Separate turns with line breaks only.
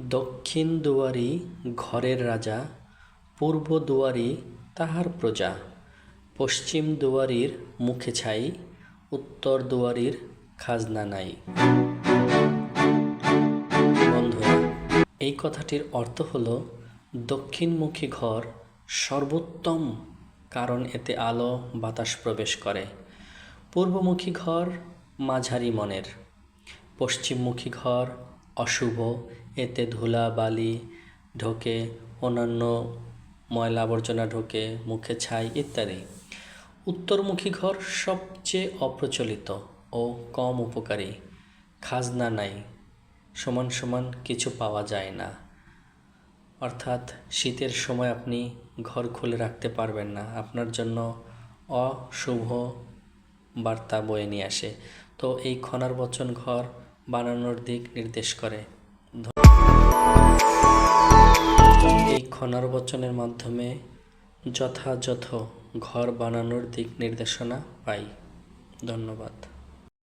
দক্ষিণ দুয়ারি ঘরের রাজা, পূর্ব দুয়ারি তাহার প্রজা, পশ্চিম দুয়ারির মুখে ছাই, উত্তর দুয়ারির খাজনা নাই। এই কথাটির অর্থ হল, দক্ষিণমুখী ঘর সর্বোত্তম, কারণ এতে আলো, বাতাস প্রবেশ করে। পূর্বমুখী ঘর মাঝারি মনের, পশ্চিমমুখী ঘর অশুভ। এতে ধুলা, বালি ঢোকে, অন্যান্য ময়লা আবর্জনা ঢোকে, মুখে ছাই ইত্যাদি। উত্তরমুখী ঘর সবচেয়ে অপ্রচলিত ও কম উপকারী। খাজনা নাই, সমান সমান কিছু পাওয়া যায় না। অর্থাৎ শীতের সময় আপনি ঘর খুলে রাখতে পারবেন না। আপনার জন্য অশুভ বার্তা বয়ে নিয়ে আসে। তো এই খনার বচন ঘর বানানোর দিক নির্দেশ করে। এই খনার বচনের মাধ্যমে যথাযথ ঘর বানানোর দিক নির্দেশনা পাই। ধন্যবাদ।